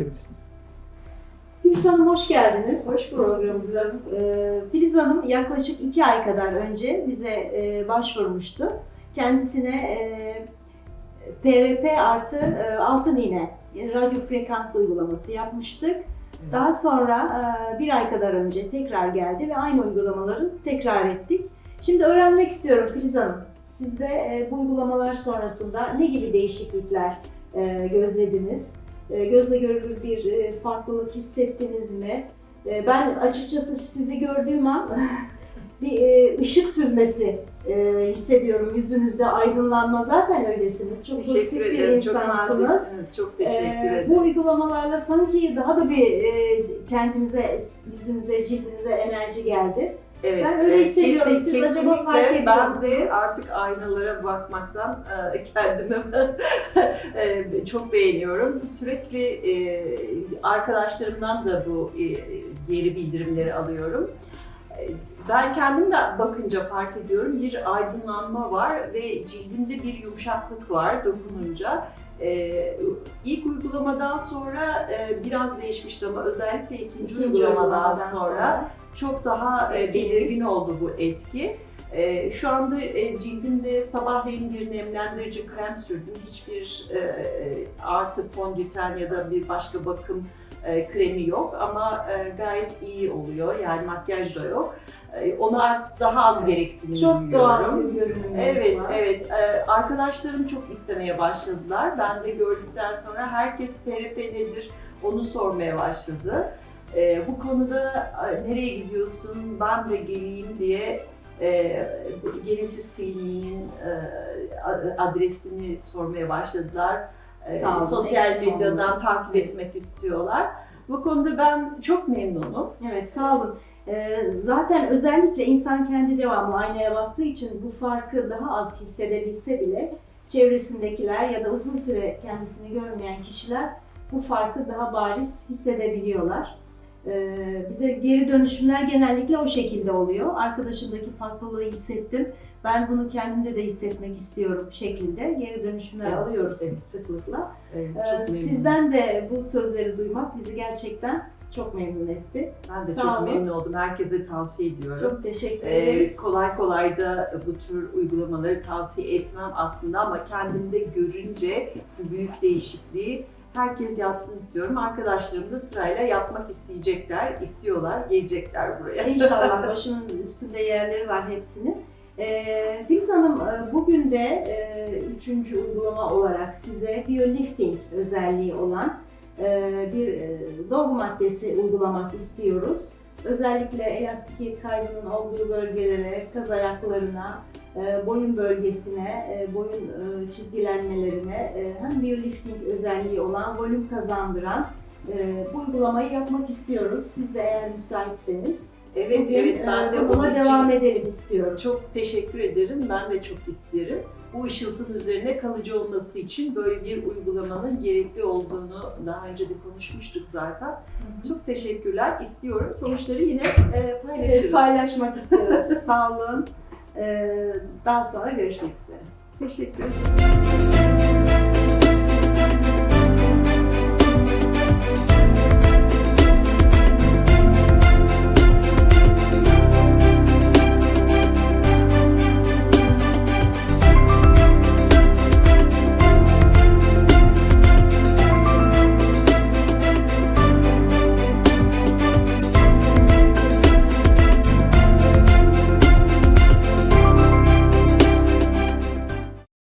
edebilirsiniz. Filiz Hanım hoş geldiniz. Hoş bulduk Programımıza. Ee, Filiz Hanım yaklaşık iki ay kadar önce bize e, başvurmuştu. Kendisine e, PRP artı e, altın iğne radyo frekans uygulaması yapmıştık. Daha sonra e, bir ay kadar önce tekrar geldi ve aynı uygulamaları tekrar ettik. Şimdi öğrenmek istiyorum Filiz Hanım. Sizde e, bu uygulamalar sonrasında ne gibi değişiklikler e, gözlediniz? E, gözle görülür bir e, farklılık hissettiniz mi? E, Ben açıkçası sizi gördüğüm an bir e, ışık süzmesi e, hissediyorum yüzünüzde aydınlanma zaten öylesiniz. Çok pozitif Teşekkür bir ederim. Çok insansınız. Çok teşekkür Ee, ederim. Bu uygulamalarla sanki daha da bir kendinize, yüzünüze, cildinize enerji geldi. Evet, ben öyle evet, hissediyorum. kesin- Siz acaba fark ediyor Ben musunuz? de artık aynalara bakmaktan e, kendimi e, çok beğeniyorum. Sürekli e, arkadaşlarımdan da bu e, geri bildirimleri alıyorum. E, Ben kendim de bakınca fark ediyorum bir aydınlanma var ve cildimde bir yumuşaklık var dokununca. Ee, ilk uygulamadan sonra e, biraz değişmişti ama özellikle ikinci, İkinci uygulamadan uygulamadan sonra çok daha e, belirgin oldu bu etki. E, şu anda e, cildimde sabahleyin bir nemlendirici krem sürdüm. Hiçbir artı fondöten ya da bir başka bakım kremi yok ama gayet iyi oluyor. Yani makyaj da yok. Onu artık daha az gereksinim Çok duyuyorum. doğal bir görünümünüz Evet, var. evet. Arkadaşlarım çok istemeye başladılar. Ben de gördükten sonra herkes PRP nedir onu sormaya başladı. Ee, bu konuda e, nereye gidiyorsun, ben de geleyim diye e, Genesiz Kliniği'nin e, adresini sormaya başladılar. E, olun, sosyal medyadan takip etmek istiyorlar. Bu konuda ben çok memnunum. Evet, sağ olun. Ee, zaten özellikle insan kendi devamlı aynaya baktığı için bu farkı daha az hissedebilse bile çevresindekiler ya da uzun süre kendisini görmeyen kişiler bu farkı daha bariz hissedebiliyorlar. Ee, bize geri dönüşümler genellikle o şekilde oluyor. Arkadaşımdaki farklılığı hissettim. Ben bunu kendimde de hissetmek istiyorum şeklinde geri dönüşümler Evet, alıyoruz evet. sıklıkla. Evet, Ee, çok. Sizden de bu sözleri duymak bizi gerçekten çok memnun etti. Ben de Sağ çok olun. memnun oldum. Herkese tavsiye ediyorum. Çok teşekkür Ee, ederiz. kolay kolay da bu tür uygulamaları tavsiye etmem aslında ama kendimde görünce bu büyük değişikliği herkes yapsın istiyorum. Arkadaşlarım da sırayla yapmak isteyecekler, istiyorlar, gelecekler buraya. İnşallah başının üstünde yerleri var hepsinin. Ee, Filiz Hanım e, bugün de e, üçüncü uygulama olarak size biolifting özelliği olan e, bir e, dolgu maddesi uygulamak istiyoruz. Özellikle elastikiyet kaybının olduğu bölgelere, kaz ayaklarına, boyun bölgesine, e, boyun e, çizgilenmelerine e, hem biolifting özelliği olan, volüm kazandıran e, bu uygulamayı yapmak istiyoruz. Siz de eğer müsaitseniz Evet, Bugün, evet ben e, de buna devam edelim istiyorum. çok teşekkür ederim. Ben de çok isterim. Bu ışıltının üzerine kalıcı olması için böyle bir uygulamanın gerekli olduğunu daha önce de konuşmuştuk zaten. Çok teşekkürler. İstiyorum. Sonuçları yine e, paylaşırız. Evet, paylaşmak istiyoruz. Sağ olun. Ee, daha sonra görüşmek üzere. Teşekkür ederim.